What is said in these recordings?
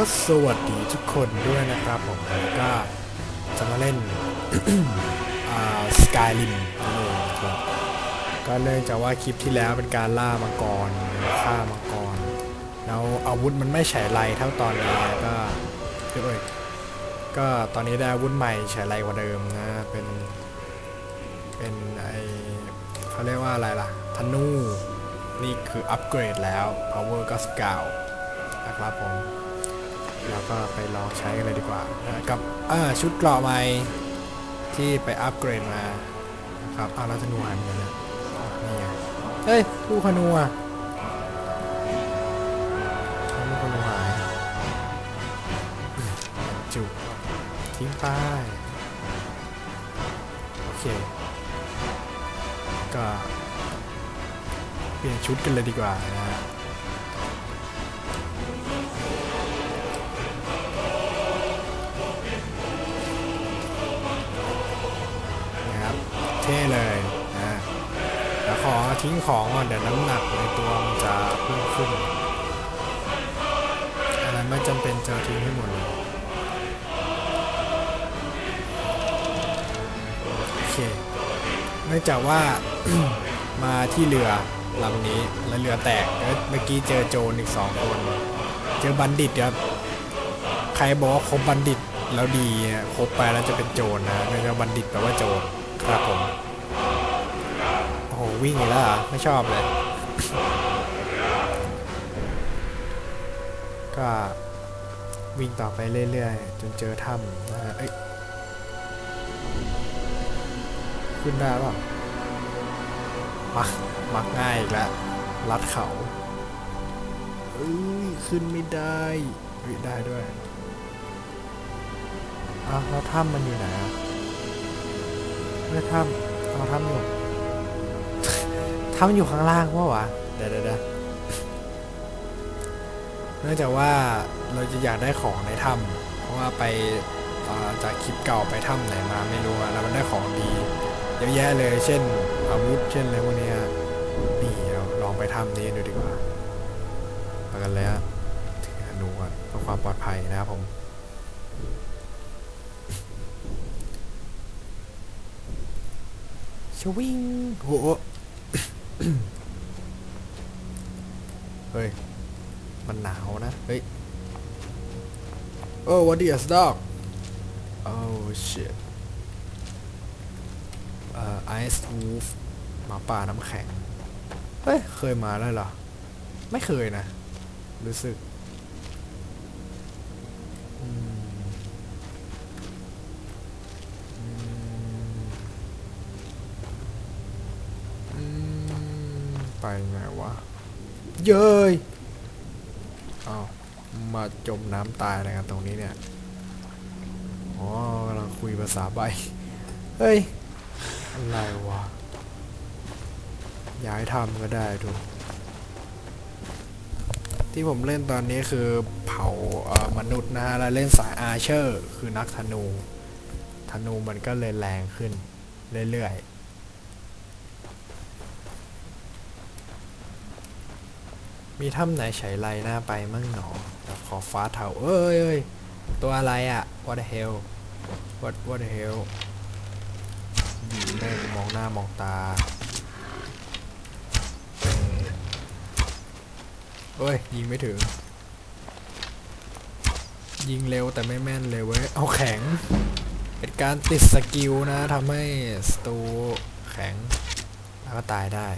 ก็สวัสดีทุกคนด้วยนะครับผมแล้วก็จะมาเล่นสกายลิมนั่นเองครับก็เนื่องจากว่าคลิปที่แล้วเป็นการล่ามังกรฆ่ามังกร แล้วอาวุธมันไม่ฉายไรเท่าตอนนี้ก็คือเอ้ยก็ตอนนี้ได้อาวุธใหม่ฉายไรกว่าเดิมนะเป็นเป็นไอเขาเรียกว่าอะไรล่ะธนูนี่คืออัปเกรดแล้ว power ก็สกาวนะครับผม เราก็ไปลองใช้กันเลยดีกว่านะกับชุดเกราะใหม่ที่ไปอัปเกรดมานะครับเอาล้วธนูหายไปไหนเนี่ยนี่ไงเฮ้ยลูกธนูอะเอาลูกธนูหายจุทิ้งไปโอเค ก็ เปลี่ยนชุดกันเลยดีกว่านะฮะ ท่เลยนะแล้วขอทิ้งของก่อนเดี๋ยวน้ำหนักในตัวมันจะเพิ่มขึ้นอะไรไม่จำเป็นจะทิ้งให้หมดเลยโอเคเนื่องจากว่ามาที่เรือลำนี้แล้วเรือแตกเมื่อกี้เจอโจรอีกสองคน เจอบัณฑิตครับใครบอกว่าคบบัณฑิตแล้วดีเนี่ยคบไปแล้วจะเป็นโจรนะเนื่องจากบัณฑิตแปลว่าโจร ครับผม โอ้โห วิ่งอีกแล้วเหรอ ไม่ชอบเลย ก็วิ่งต่อไปเรื่อยๆ จนเจอถ้ำนะฮะเอ้ย ขึ้นได้ป่ามัก มักง่ายอีกแล้วลัดเขาเอ้ย ขึ้นไม่ได้เฮ้ยได้ด้วยอ้าวแล้วถ้ำมันอยู่ไหนอะ ไม่ถ้ำเอาถ้ำอยู่ถ้ำอยู่ข้างล่างวะวะเดี๋ยวเดี๋ยวเดี๋ยวเนื่องจากว่าเราจะอยากได้ของในถ้ำเพราะว่าไปจากคลิปเก่าไปถ้ำไหนมาไม่รู้แล้วมันได้ของดีเยอะแยะเลย เช่น อาวุธ เช่นอะไรพวกนี้นี่เราลองไปถ้ำนี้ดูดีกว่าไปกันเลยฮะถือนูก่อนเพื่อความปลอดภัยนะครับผม ชวิงโหเฮ้ย มันหนาวนะ เฮ้ยโอ้ what is dog oh shit เอ่อ ice wolf หมาป่าน้ำแข็ง เฮ้ย เคยมาแล้วเหรอ ไม่เคยนะ รู้สึก เย้ยเอาวมาจมน้ำตายอะไรกันตรงนี้เนี่ย อ๋อกำลังคุยภาษาใบ เฮ้ย อะไรวะ ย้ายทำก็ได้ดู ที่ผมเล่นตอนนี้คือเผาเอ่อมนุษย์นะฮะ แล้วเล่นสายอาเชอร์ คือนักธนู ธนูมันก็เลยแรงขึ้น เรื่อยๆ มีถ้ำไหนใช้ไรหน้าไปมั่งหนอขอฟ้าเถาเอ้ยเอ้ยตัวอะไรอะ what the hell what what the hell ยิงแม่มองหน้ามองตาเอ้ย ยิงไม่ถึง ยิงเร็วแต่ไม่แม่นเลยเว้ย เอาแข็ง เป็นการติดสกิลนะทำให้สตูแข็ง แล้วก็ตายได้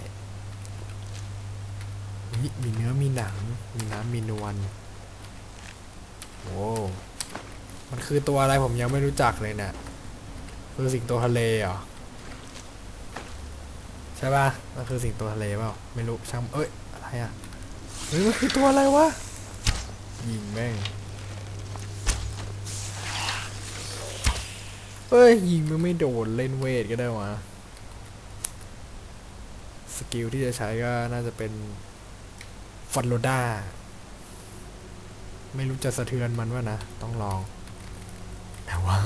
มีมีเนื้อมีหนัง มีน้ำมีนวลโอ้มันคือตัวอะไรผมยังไม่รู้จักเลยเนี่ยคือสิงโตทะเลเหรอใช่ป่ะมันคือสิงโตทะเลเปล่าไม่รู้ช่างเอ้ยอะไรอะเฮ้ยมันคือตัวอะไรวะยิงแม่งเอ้ยยิงมันไม่โดนเล่นเวทก็ได้วะสกิลที่จะใช้ก็น่าจะเป็น ฟอนโลด้า ไม่รู้จะสะเทือนมันวะนะ ต้องลอง แต่ว่า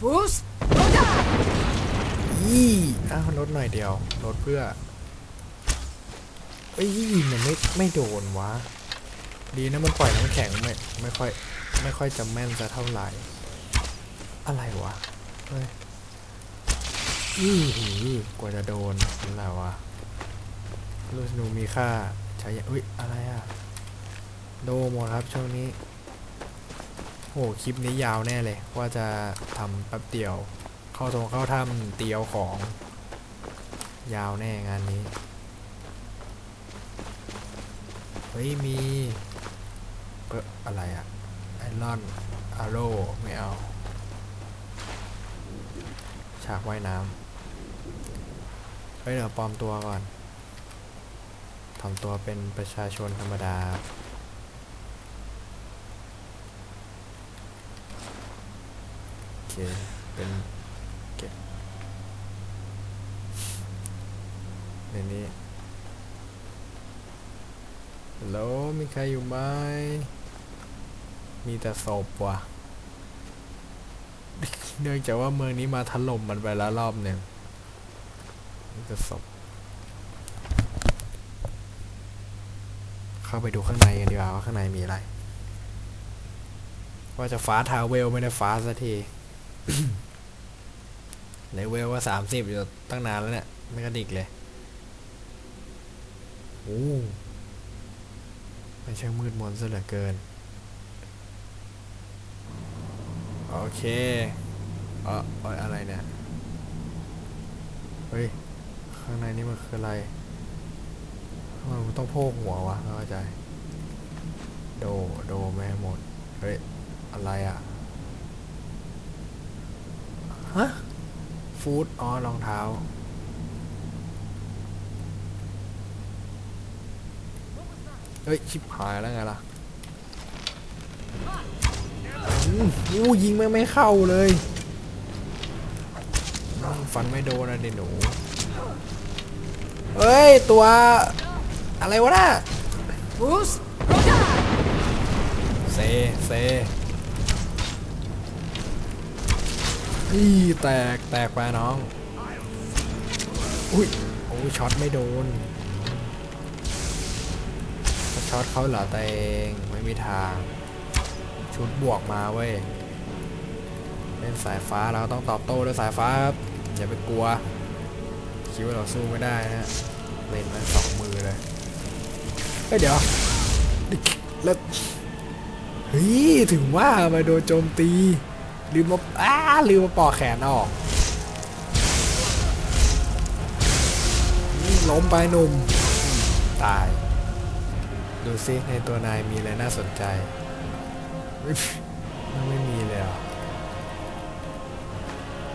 Bruce อีอ้าวลดหน่อยเดียวลดเพื่อเอ้ยมันไม่ไม่โดนวะ ดีนะมันปล่อยน้ำแข็งไม่ไม่ค่อยไม่ค่อยจะแม่นจะเท่าไหร่ อะไรวะ เฮ้ย อื้อหือกว่าจะโดนอะไรวะ ลูกธนูมีค่าใช้ยอุ้ยอะไรอะโดหมดครับช่วงนี้โหคลิปนี้ยาวแน่เลย ว่าจะทำแป๊บเดียว เข้าตรงเข้าถ้ำเตียวของ ยาวแน่งานนี้ เฮ้ย มีเอออะไรอะไอรอนอาโร่ไม่เอา ฉากว่ายน้ำเฮ้ยเดี๋ยวปลอมตัวก่อน ทำตัวเป็นประชาชนธรรมดา โอเค เป็นเก็บในนี้ฮัลโหลมีใครอยู่ไหม มีแต่ศพว่ะ เนื่องจากว่าเมืองนี้มาถล่มมันไปแล้วรอบหนึ่งมีแต่ศพ เข้าไปดูข้างในกันดีกว่าว่าข้างในมีอะไร ว่าจะฟ้าทาวเวลไม่ได้ฟ้าสักทีเลเวลว่าสามสิบอยู่ตั้งนานแล้วเนี่ย ไม่กระดิกเลยโอ้ไม่ช่างมืดมนซะเหลือเกิน โอเคเออเออะไรเนี่ย เฮ้ย ข้างในนี่มันคืออะไร ทำไมมันต้องโพกหัววะไม่เข้าใจ โด โดแม่หมด เฮ้ย อะไรอะ ฮะ ฟู้ดอ๋อรองเท้า เฮ้ย ชิบหายแล้วไงล่ะอู้ยิงไม่ไม่เข้าเลยฟันไม่โดนนะเด็หนู เฮ้ย ตัว อะไรวะน่ะ Bruce, เซ เซอีแตก แตกไปน้อง อุ้ย โอ้ยช็อตไม่โดนถ้าช็อตเขาเหรอแต่เองไม่มีทาง ชุดบวกมาเว้ย เล่นสายฟ้าเราต้องตอบโต้ด้วยสายฟ้าครับ อย่าไปกลัว คิดว่าเราสู้ไม่ได้นะเล่นมันสองมือเลย เฮ้ยเดี๋ยวแล้วเฮ้ยถึงว่ามาโดนโจมตีลืมมาอ้าลืมมาปอกแขนออกล้มไปหนุ่ม ตาย ดูซิในตัวนายมีอะไรน่าสนใจ ไม่ไม่มีเลยอะ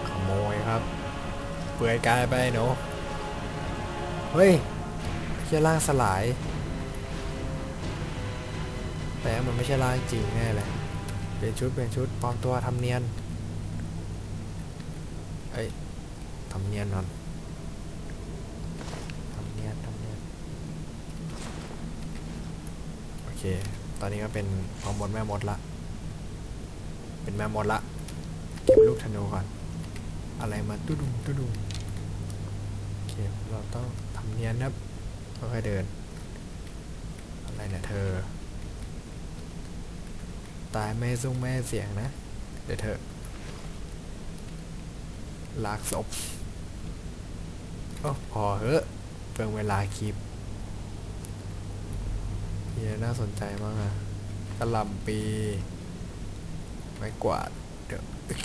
ขโมยครับ เปื่อยกายไปหนูเฮ้ยแค่ร่างสลาย แต่มันไม่ใช่ร่างจริงแน่เลยเปลี่ยนชุดเปลี่ยนชุดปลอมตัวทำเนียนเอ้ยทำเนียนนอนทำเนียนทำเนียนโอเค ตอนนี้ก็เป็นพอมดแม่มดละ เป็นแม่มดละ เก็บลูกธนูก่อน อะไรมาตุ้ดุมตุ้ดุมโอเค เราต้องทำเนียนนะครับค่อยๆเดิน อะไรเนี่ยเธอ ตายไม่ซุ้งแม่เสียงนะ เดี๋ยวเธอะลากศพโอ้พอเหอะเปลืองเวลาคลิปเฮียน่าสนใจมากอะกระลำปี ไม่กวาด เดี๋ยว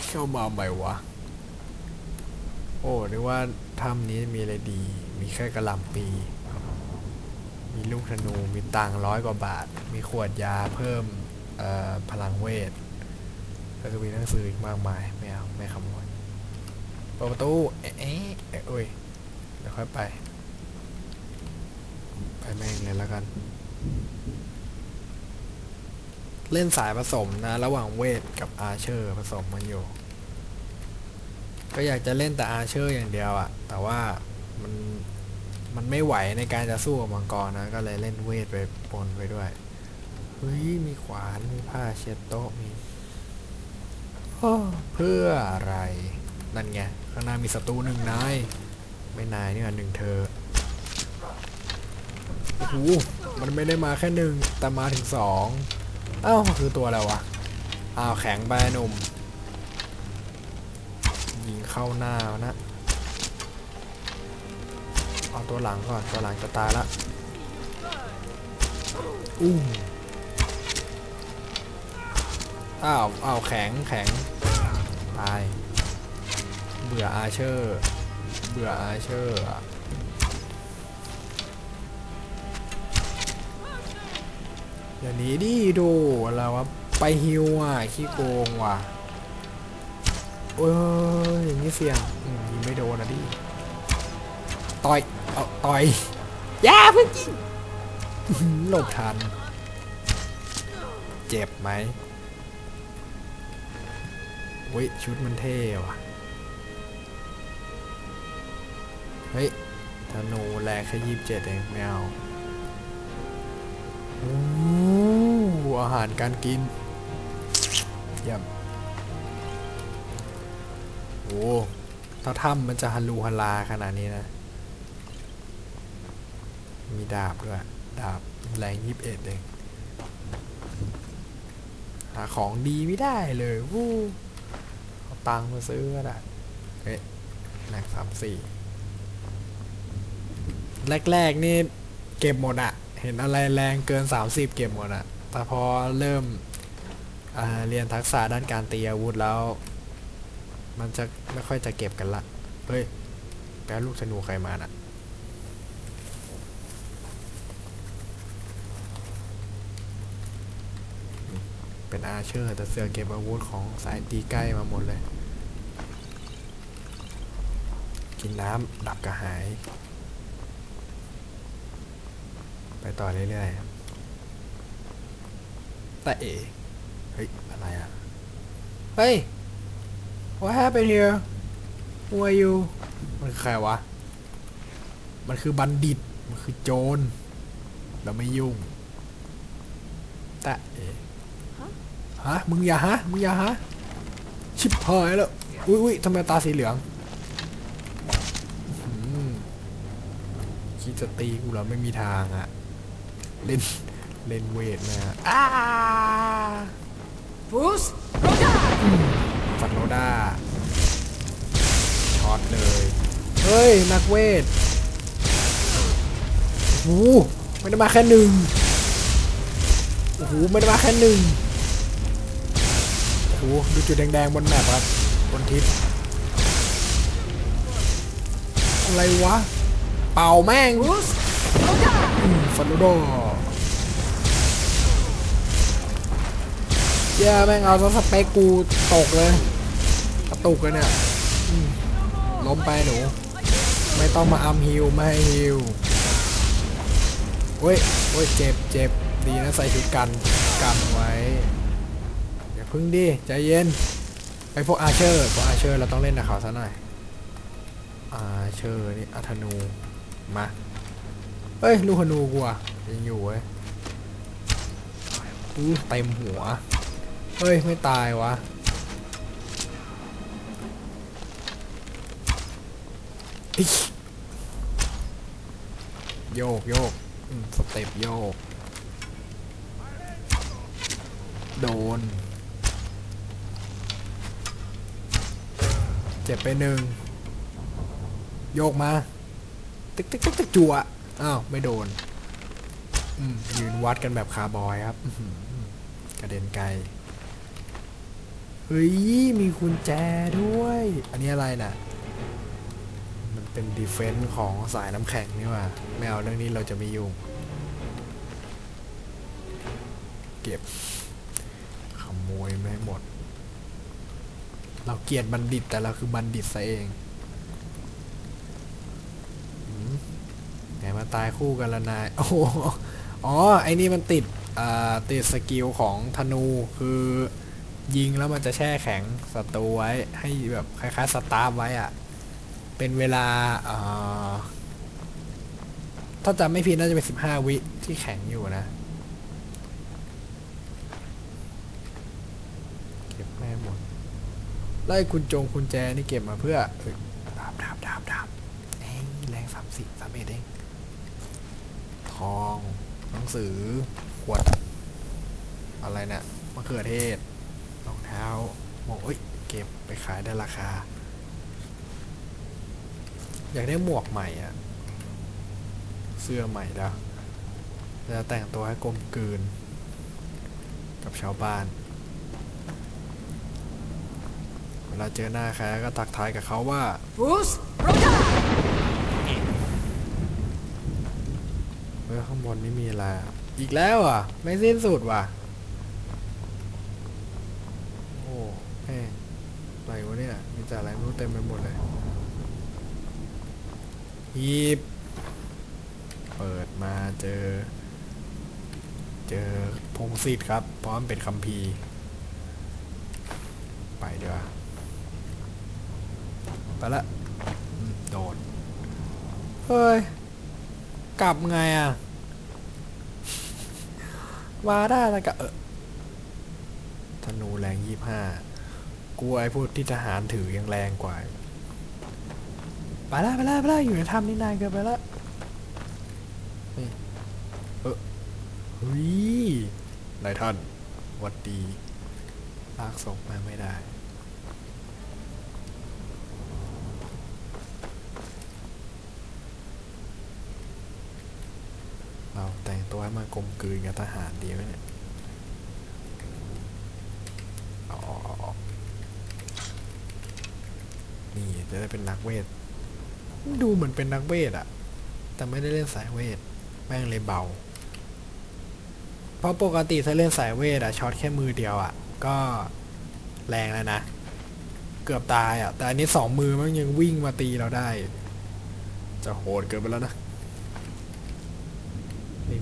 เข้ามาใหม่วะ โอ้นึกว่าถ้ำนี้มีอะไรดี มีแค่กระลำปี มีลูกธนู มีตังร้อยกว่าบาท มีขวดยาเพิ่ม พลังเวทแล้วก็มีหนังสืออีกมากมายไม่เอาไม่ขโมยเปิดประตูเอ๊ะเอ๊ะเอ้ยเดี๋ยวค่อยไป ไปแม่งเลยแล้วกัน เล่นสายผสมนะ ระหว่างเวทกับอาเชอร์ผสมมันอยู่ ก็อยากจะเล่นแต่อาเชอร์อย่างเดียวอะแต่ว่ามันมันไม่ไหวในการจะสู้กับมังกรนะ ก็เลยเล่นเวทไปปนไปด้วย เฮ้ย มีขวาน มีผ้าเช็ดโต๊ะ มีเพื่ออะไร นั่นไง ข้างหน้ามีศัตรูหนึ่งนาย ไม่นายนี่หว่าหนึ่งเธอ โอ้โห มันไม่ได้มาแค่หนึ่ง แต่มาถึงสองเอ้ามันคือตัวอะไรวะ อ้าวแข็งไปหนุ่ม ยิงเข้าหน้านะ เอาตัวหลังก่อน ตัวหลังจะตายละอู้ อ้าวอ้าวแข็งแข็งตาย เบื่ออาเชอร์ เบื่ออาเชอร์อย่าหนีดิดูอะไรวะไปฮิวอะขี้โกงว่ะเอ้ยอย่างนี้เสี่ยงยิงไม่โดนอะดิต่อยเอาต่อยอย่าเพิ่งยิงหลบทัน เจ็บไหม เว้ยชุดมันเท่ว่ะ เฮ้ยธนูแรงแค่ยี่สิบเจ็ดเองไม่เอาโอ้อาหารการกินเยี่ยมโอ้ถ้าถ้ำมันจะฮัลลูฮัลลาขนาดนี้นะ มีดาบด้วย ดาบแรงยี่สิบเอ็ดเอง หาของดีไม่ได้เลยวู้ ตังค์มาซื้อก็ได้เฮ้ยแม็กสามสี่แรกๆนี่เก็บหมดอะเห็นอะไรแรงเกิน 30 เก็บหมดอะแต่พอเริ่มอ่าเรียนทักษะด้านการตีอาวุธแล้ว มันจะไม่ค่อยจะเก็บกันละ เฮ้ย แปลลูกธนูใครมาน่ะเป็นอาเชอร์แต่เสือเก็บอาวุธของสายตีใกล้มาหมดเลย กินน้ำดับกระหาย ไปต่อเรื่อยๆแต่เอเฮ้ย อะไรอะ เฮ้ย what happened here who are you มันคือใครวะ มันคือบัณฑิต มันคือโจรเราไม่ยุ่ง แต่เอฮะ มึงอย่าฮะ มึงอย่าฮะ ชิบหายแล้ว อุ้ยอุ้ยทำไมตาสีเหลืองอื้อหือ คิดจะตีกูแล้วไม่มีทางอะเล่นเล่นเวทนะอ้า Fus ฟันโนด้าช็อตเลย เฮ้ย นักเวทโอ้โหไม่ได้มาแค่หนึ่งโอ้โหไม่ได้มาแค่หนึ่งโอ้โหดูจุดแดงๆบนแมปครับบนทิศอะไรวะ เป่าแม่งฟันโดเย้แม่งเอาซะสเปคกูตกเลยกระตุกเลยเนี่ยล้มไปหนู ไม่ต้องมาอัมฮิวไม่ให้ฮิวเว้ยเว้ยเจ็บเจ็บดีนะใส่ชุดกันกันไว้อย่าพึ่งดิใจเย็นไอพวกอาเชอร์พวกอาเชอร์เราต้องเล่นกับเขาซะหน่อยอาเชอร์นี่อัธนู มาเฮ้ยลูกธนูกูอะยังอยู่เว้ยอู้เต็มหัว เฮ้ย ไม่ตายวะโยกโยกสเต็ปโยก โดน เจ็บไปหนึ่ง โยกมา ตึกตึกตึกตึกจั่วอ้าวไม่โดนยืนวัดกันแบบคาร์บอยครับกระเด็นไกลเฮ้ย มีกุญแจด้วย อันนี้อะไรน่ะ มันเป็นดีเฟนส์ของสายน้ำแข็งนี่ว่าไม่เอาเรื่องนี้เราจะไม่ยุ่ง เก็บ ขโมยไม่หมด เราเกลียดบัณฑิตแต่เราคือบัณฑิตซะเอง ไงมา ตายคู่กันละนายโอ้โหอ๋อไอ้นี่มันติดอ่าติดสกิลของธนูคือยิงแล้วมันจะแช่แข็งศัตรูไว้ให้แบบคล้ายๆสตาร์ไว้อะเป็นเวลาอ่าถ้าจำไม่ผิดน่าจะเป็นสิบห้าวิที่แข็งอยู่นะ เก็บแม่หมดไล่คุณจงคุณแจนี่เก็บมาเพื่อดาบดาบดาบดาบเอ้ยแรงสามสิบสามเอ็ดเอง ทอง หนังสือ ขวด อะไรเนี่ยมะเขือเทศรองเท้าหมวกเอ้ย เก็บไปขายได้ราคา อยากได้หมวกใหม่อะเสื้อใหม่แล้วจะแต่งตัวให้กลมกลืน กับชาวบ้าน เวลาเจอหน้าใครก็ทักทายกับเขาว่า Bruce r o d a างบนนี่มีอะไรอีกแล้วอะ ไม่สิ้นสุดว่ะ โอ้แม่อะไรวะเนี่ย มีแต่อะไรไม่รู้เต็มไปหมดเลยฮีบเปิดมาเจอ เจอพงศิษฐ์ครับ พราะมันเป็นคัมภีร์ไปเดี๋ยวไปละโดน เฮ้ย กลับไงอะ วาได้แล้วก็เออธนูแรงยี่ห้ากูไอ้พวกที่ทหารถือยังแรงกว่าไปแล้วไปแล้วไปแล้วอยู่ในถ้ำนี่นานเกินไปแล้วเออเฮ้ยนายท่านวัดดีลากศพมาไม่ได้ เรา แต่งตัวให้มันกลมกลืนกับทหารดีไหมเนี่ยเอาออกเอาออกนี่จะได้เป็นนักเวท ดูเหมือนเป็นนักเวทอะแต่ไม่ได้เล่นสายเวท แม่งเลยเบา เพราะปกติถ้าเล่นสายเวทอะช็อตแค่มือเดียวอะก็แรงแล้วนะ เกือบตายอะแต่อันนี้สองมือมันยังวิ่งมาตีเราได้ จะโหดเกินไปแล้วนะ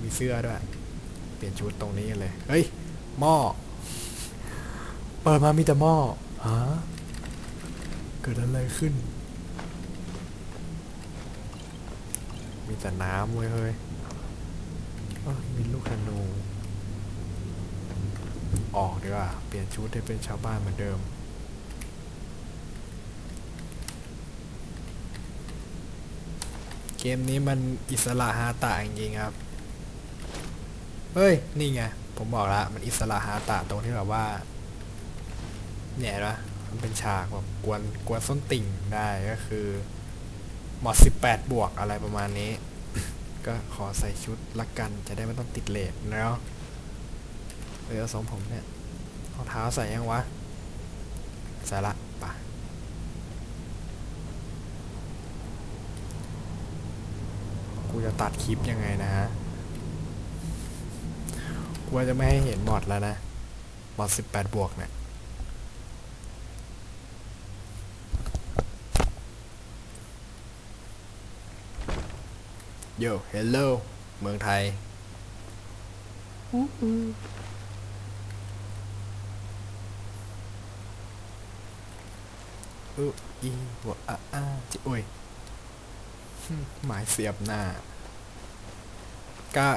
มีเสื้อด้วย เปลี่ยนชุดตรงนี้เลย เฮ้ย หม้อ เปิดมามีแต่หม้อฮะเกิดอะไรขึ้น มีแต่น้ำเว้ยเฮ้ยมีลูกธนู ออกดีกว่า เปลี่ยนชุดให้เป็นชาวบ้านเหมือนเดิมเกมนี้มันอิสระฮาตะจริงครับ เฮ้ย นี่ไง ผมบอกละมันอิสระฮาตะตรงที่แบบว่า เนี่ยนะมันเป็นฉากแบบกวนกวนส้นติ่งได้ก็คือหมอด18บวกอะไรประมาณนี้ ก็ขอใส่ชุดละกันจะได้ไม่ต้องติดเลทแล้วเออสองผมเนี่ยรองเท้าใส่ยังวะ ใส่ละปะกูจะตัดคลิปยังไงนะฮะ กูว่าจะไม่ให้เห็นมอดแล้วนะมอด18บแปดบวกเนี่ยโยเฮลโลเมืองไทยอุอีวอาอาจิโอ้ยหึหมายเสียบหน้า ก็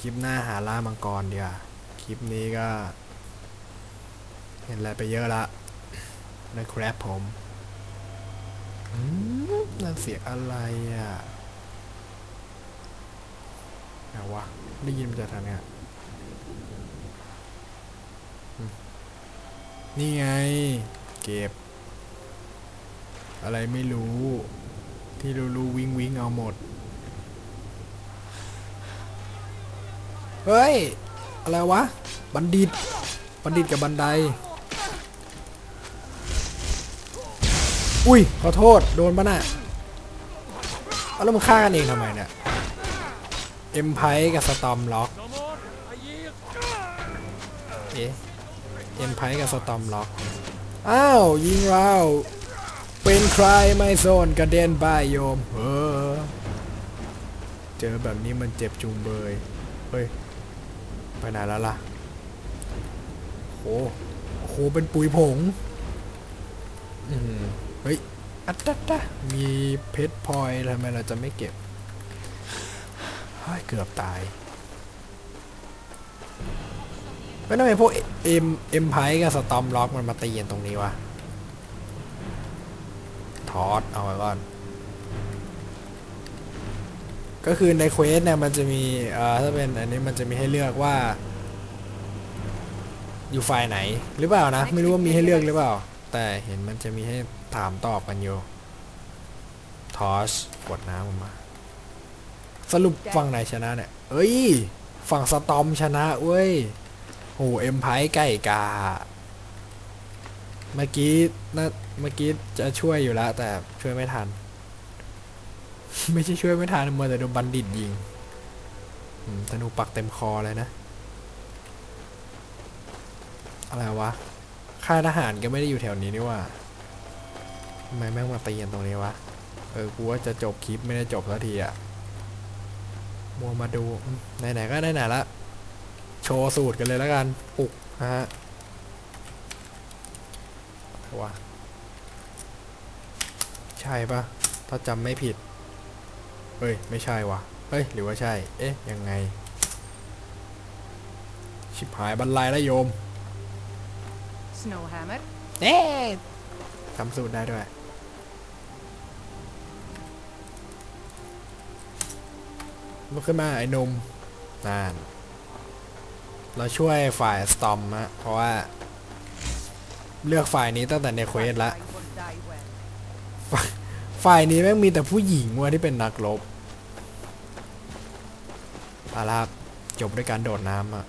คลิปหน้าหาล่ามังกรเดียวคลิปนี้ก็ เห็นอะไรไปเยอะละนะครับผมนั่นเสียงอะไรอะไหนวะได้ยินมาจากทางเนี้ยนี่ไง เก็บ อะไรไม่รู้ ที่รู้ๆวิ่งวิ่งเอาหมด เฮ้ย อะไรวะ บัณฑิต บัณฑิตกับบันได อุ้ย ขอโทษ โดนปะน่ะเอาแล้วมึงฆ่ากันเองทำไมเนี่ย เอ็มไพกับสตอมล็อก เอ๊ะ เอ็มไพกับสตอมล็อก อ้าว ยิงเรา เป็นใครไม่โซนกระเด็นบายโยม เออ เจอแบบนี้มันเจ็บจุงเบย เฮ้ย ไปไหนแล้วล่ะโหโห เป็นปุ๋ยผง อืมเฮ้ย อัตตะมีเพชรพลอยทำไมเราจะไม่เก็บเฮ้ยเกือบตายไม่ทำไมพวกเอ็มเอ็มไพกับสตอมล็อกมันมาตีกันตรงนี้วะ ทอดเอาไว้ก่อน ก็คือในเควสเนี่ยมันจะมีเอ่อถ้าเป็นอันนี้มันจะมีให้เลือกว่า อยู่ฝ่ายไหนหรือเปล่านะ ไม่รู้ว่ามีให้เลือกหรือเปล่า แต่เห็นมันจะมีให้ถามตอบกันอยู่ทอสกดน้ำออกมา สรุปฝั่งไหนชนะเนี่ย เอ้ย ฝั่งสตอมชนะเว้ยโหเอ็มไพไก่กา เมื่อกี้น่าเมื่อกี้จะช่วยอยู่แล้วแต่ช่วยไม่ทัน ไม่ใช่ช่วยไม่ทันมัวแต่โดนบัณฑิตยิงธนูปักเต็มคอเลยนะ อะไรวะ ค่ายทหารก็ไม่ได้อยู่แถวนี้นี่ว่าทำไมแม่งมาตีกันตรงนี้วะ เออ กูว่าจะจบคลิปไม่ได้จบสักทีอะมัวมาดู ไหนๆก็ไหนๆละ โชว์สูตรกันเลยแล้วกันปลุกนะฮะวะใช่ปะถ้าจำไม่ผิด เฮ้ย ไม่ใช่วะเฮ้ย หรือว่าใช่ เอ๊ะ ยังไง ชิบหายบรรลัยแล้วโยม Snowhammer. เอ๊ะทำสูตรได้ด้วย ลุกขึ้นมาไอ้หนุ่มนั่นเราช่วยฝ่ายสตอมฮะเพราะว่า เลือกฝ่ายนี้ตั้งแต่ในเควสละ ฝ่ายนี้แม่งมีแต่ผู้หญิงว่ะที่เป็นนักรบอาลาบจบด้วยการโดดน้ำอะ